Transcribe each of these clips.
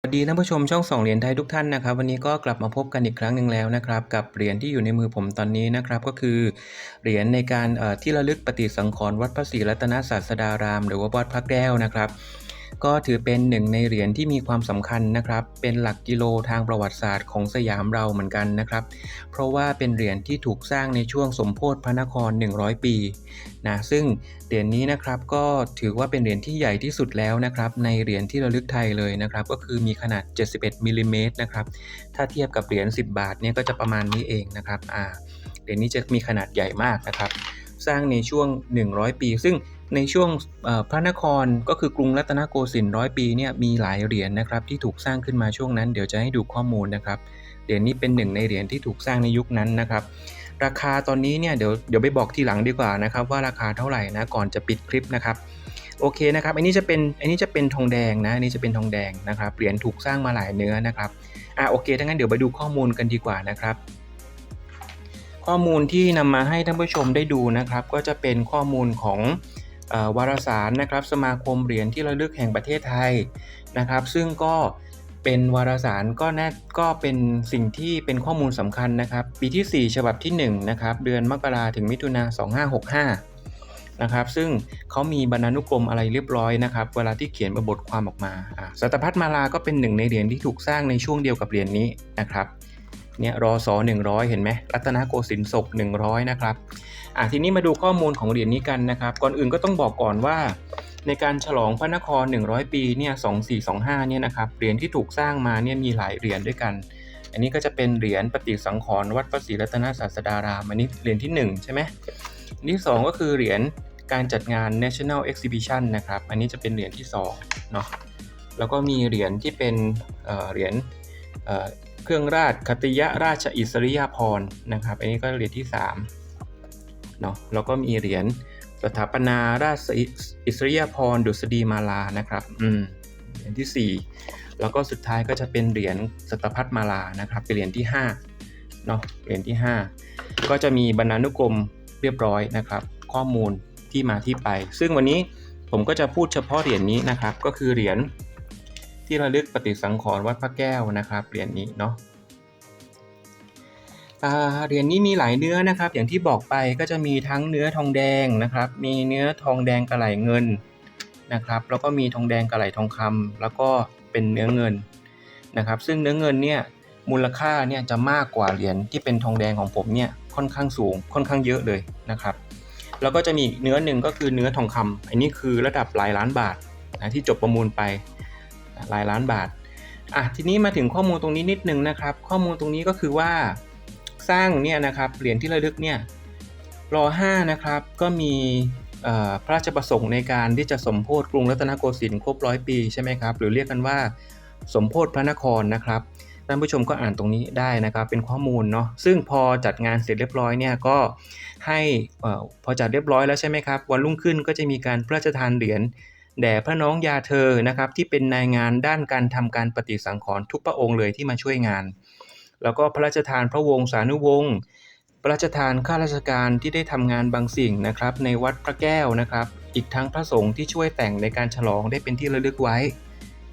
สวัสดีท่านผู้ชมช่องสองเหรียญไทยทุกท่านนะครับวันนี้ก็กลับมาพบกันอีกครั้งหนึ่งแล้วนะครับกับเหรียญที่อยู่ในมือผมตอนนี้นะครับก็คือเหรียญในการที่ระลึกปฏิสังขรณ์วัดพระศรีรัตนศาสดาราม หรือว่าวัดพระแก้วนะครับ ก็ถือเป็นหนึ่งในเหรียญที่มีความสำคัญนะครับ เป็นหลักกิโลทางประวัติศาสตร์ของสยามเราเหมือนกันนะครับ เพราะว่าเป็นเหรียญที่ถูกสร้างในช่วงสมโพธิพระนคร 100 ปีนะซึ่งเหรียญนี้นะครับก็ถือว่าเป็นเหรียญที่ใหญ่ที่สุดแล้วนะครับในเหรียญที่ระลึกไทยเลยนะครับ ก็คือมีขนาด 71มิลลิเมตรนะครับถ้าเทียบกับเหรียญ10 บาทเนี่ยก็จะประมาณนี้เองนะครับอ่าเหรียญนี้จะมีขนาดใหญ่มากนะครับ สร้างในช่วง 100 ปี ซึ่ง ในช่วงพระนครก็คือกรุงรัตนโกสินทร์ร้อยปีเนี่ยมีหลายเหรียญนะครับที่ถูกสร้างขึ้นมาช่วงนั้น เดี๋ยวจะให้ดูข้อมูลนะครับเหรียญนี้เป็นหนึ่งในเหรียญที่ถูกสร้างในยุคนั้นนะครับ ราคาตอนนี้เนี่ยเดี๋ยวเดี๋ยวไปบอกทีหลังดีกว่านะครับว่าราคาเท่าไหร่นะก่อนจะปิดคลิปนะครับโอเคนะครับอันนี้จะเป็นอันนี้จะเป็นทองแดงนะอันนี้จะเป็นทองแดงนะครับเหรียญถูกสร้างมาหลายเนื้อนะครับอะโอเคถ้างั้นเดี๋ยวไปดูข้อมูลกันดีกว่านะครับ ข้อมูลที่นำมาให้ท่านผู้ชมได้ดูนะครับ ก็จะเป็นข้อมูลของ วารสารนะครับสมาคมเหรียญที่ระลึกแห่งประเทศไทยนะครับ ซึ่งก็เป็นวารสารก็น่าก็เป็นสิ่งที่เป็นข้อมูลสำคัญนะครับ ปีที่ 4 ฉบับที่1นะครับเดือนมกราถึงมิถุนา2565นะครับซึ่งเขามีบรรณานุกรมอะไรเรียบร้อยนะครับ เวลาที่เขียนบทความออกมาสัตพัฒมาลาก็เป็นหนึ่งในเหรียญที่ถูกสร้างในช่วงเดียวกับเหรียญนี้นะครับ เนี่ยรอสอ100 เห็นไหมรัตนโกสินทร์ศก100 นะครับอะทีนี้มาดูข้อมูลของเหรียญนี้กันนะครับ ก่อนอื่นก็ต้องบอกก่อนว่า ในการฉลองพระนคร 100 ปีเนี่ย2425 เนี่ยนะครับเหรียญที่ถูกสร้างมาเนี่ยมีหลายเหรียญด้วยกัน อันนี้ก็จะเป็นเหรียญปฏิสังขรณ์วัดพระศรีรัตนศาสดารามอันนี้เหรียญที่ 1 ใช่ไหมอันที่2ก็คือเหรียญการจัดงาน National Exhibition นะครับ อันนี้จะเป็นเหรียญที่2เนาะ แล้วก็มีเหรียญที่เป็นเหรียญ เครื่องราชคติยราชอิสริยาภรณ์นะครับ อันนี้ก็เหรียญที่3เนาะแล้วก็มีเหรียญสถาปนาราชอิสริยาภรณ์ดุษฎีมาลานะครับอืมเหรียญที่ 4 แล้วก็สุดท้ายก็จะเป็นเหรียญสตพัฒมาลานะครับ เป็นเหรียญที่5เนาะเหรียญที่ 5 ก็จะมีบรรณานุกรมเรียบร้อยนะครับ ข้อมูลที่มาที่ไป ซึ่งวันนี้ผมก็จะพูดเฉพาะเหรียญนี้นะครับ ก็คือเหรียญ ที่ระลึกปฏิสังขรณ์วัดพระแก้วนะครับเหรียญนี้เนาะเหรียญนี้มีหลายเนื้อนะครับ อย่างที่บอกไปก็จะมีทั้งเนื้อทองแดงนะครับ มีเนื้อทองแดงกระไหลเงินนะครับ แล้วก็มีทองแดงกระไหลทองคำแล้วก็เป็นเนื้อเงินนะครับ ซึ่งเนื้อเงินเนี่ยมูลค่าเนี่ยจะมากกว่าเหรียญที่เป็นทองแดงของผมเนี่ยค่อนข้างสูงค่อนข้างเยอะเลยนะครับ แล้วก็จะมีเนื้อหนึ่งก็คือเนื้อทองคำอันนี้คือระดับหลายล้านบาทนะที่จบประมูลไป หลายล้านบาทอะทีนี้มาถึงข้อมูลตรงนี้นิดนึงนะครับ ข้อมูลตรงนี้ก็คือว่าสร้างเนี่ยนะครับเหรียญที่ระลึกเนี่ยรอ5นะครับก็มีพระราชประสงค์ในการที่จะสมโพธิกรุงรัตนโกสินทร์ครบร้อยปีใช่ไหมครับหรือเรียกกันว่าสมโพธิพระนครนะครับท่านผู้ชมก็อ่านตรงนี้ได้นะครับเป็นข้อมูลเนาะซึ่งพอจัดงานเสร็จเรียบร้อยเนี่ยก็ให้อพอจัดเรียบร้อยแล้วใช่ไหมครับวันรุ่งขึ้นก็จะมีการพระราชทานเหรียญ แด่พระน้องยาเธอนะครับที่เป็นนายงานด้านการทำการปฏิสังขรณ์ทุกพระองค์เลยที่มาช่วยงาน แล้วก็พระราชทานพระวงศานุวงศ์พระราชทานข้าราชการที่ได้ทำงานบางสิ่งนะครับ ในวัดพระแก้วนะครับ อีกทั้งพระสงฆ์ที่ช่วยแต่งในการฉลองได้เป็นที่ระลึกไว้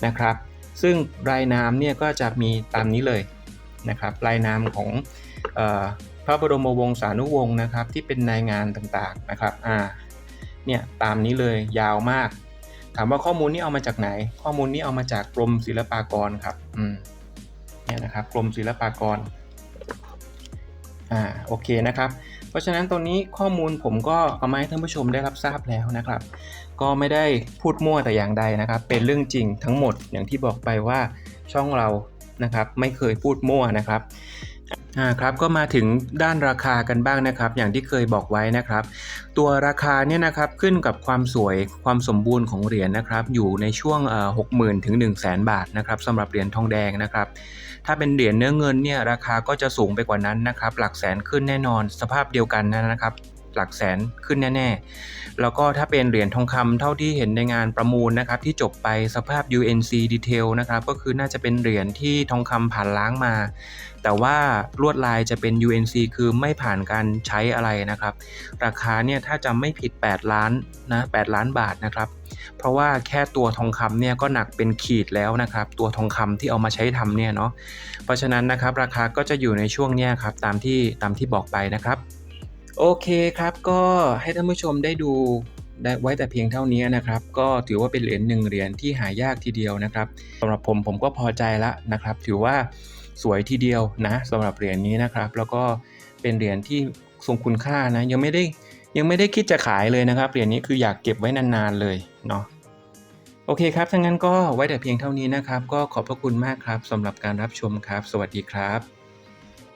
นะครับ ซึ่งรายนามเนี่ยก็จะมีตามนี้เลยนะครับรายนามของออพระบรมวงศานุวงศ์นะครับที่เป็นนายงานต่างๆนะครับอ่าเนี่ยตามนี้เลยยาวมาก ถามว่าข้อมูลนี้เอามาจากไหน ข้อมูลนี้เอามาจากกรมศิลปากรครับ อืมเนี่ยนะครับ กรมศิลปากร อ่า โอเคนะครับ เพราะฉะนั้นตรงนี้ข้อมูลผมก็เอามาให้ท่านผู้ชมได้รับทราบแล้วนะครับ ก็ไม่ได้พูดมั่วแต่อย่างใดนะครับ เป็นเรื่องจริงทั้งหมดอย่างที่บอกไปว่าช่องเรานะครับ ไม่เคยพูดมั่วนะครับ อ่าครับก็มาถึงด้านราคากันบ้างนะครับ อย่างที่เคยบอกไว้นะครับ ตัวราคาเนี่ยนะครับขึ้นกับความสวยความสมบูรณ์ของเหรียญนะครับ อยู่ในช่วงหกหมื่นถึง1 0 0 0 0แสนบาทนะครับสำหรับเหรียญทองแดงนะครับ ถ้าเป็นเหรียญเนื้อเงินเนี่ยราคาก็จะสูงไปกว่านั้นนะครับ หลักแสนขึ้นแน่นอนสภาพเดียวกันนะครับ หลักแสนขึ้นแน่ๆ แล้วก็ถ้าเป็นเหรียญทองคำเท่าที่เห็นในงานประมูลนะครับที่จบไปสภาพ UNC Detail นะครับก็คือน่าจะเป็นเหรียญที่ทองคำผ่านล้างมา แต่ว่าลวดลายจะเป็น UNC คือไม่ผ่านการใช้อะไรนะครับ ราคาเนี่ยถ้าจำไม่ผิด 8 ล้านนะ8ล้านบาทนะครับเพราะว่าแค่ตัวทองคำเนี่ยก็หนักเป็นขีดแล้วนะครับ ตัวทองคำที่เอามาใช้ทำเนี่ยเนาะเพราะฉะนั้นนะครับราคาก็จะอยู่ในช่วงเนี้ยครับตามที่ตามที่บอกไปนะครับ โอเคครับก็ให้ท่านผู้ชมได้ดูได้ไว้แต่เพียงเท่านี้นะครับ ก็ถือว่าเป็นเหรียญหนึ่งเหรียญที่หายากทีเดียวนะครับสำหรับผมผมก็พอใจละนะครับ ถือว่าสวยทีเดียวนะสำหรับเหรียญนี้นะครับ แล้วก็เป็นเหรียญที่ทรงคุณค่านะ ยังไม่ได้ยังไม่ได้คิดจะขายเลยนะครับเหรียญนี้คืออยากเก็บไว้นานๆเลยเนาะโอเคครับถ้างั้นก็ไว้แต่เพียงเท่านี้นะครับ ก็ขอบพระคุณมากครับสำหรับการรับชมครับ สวัสดีครับ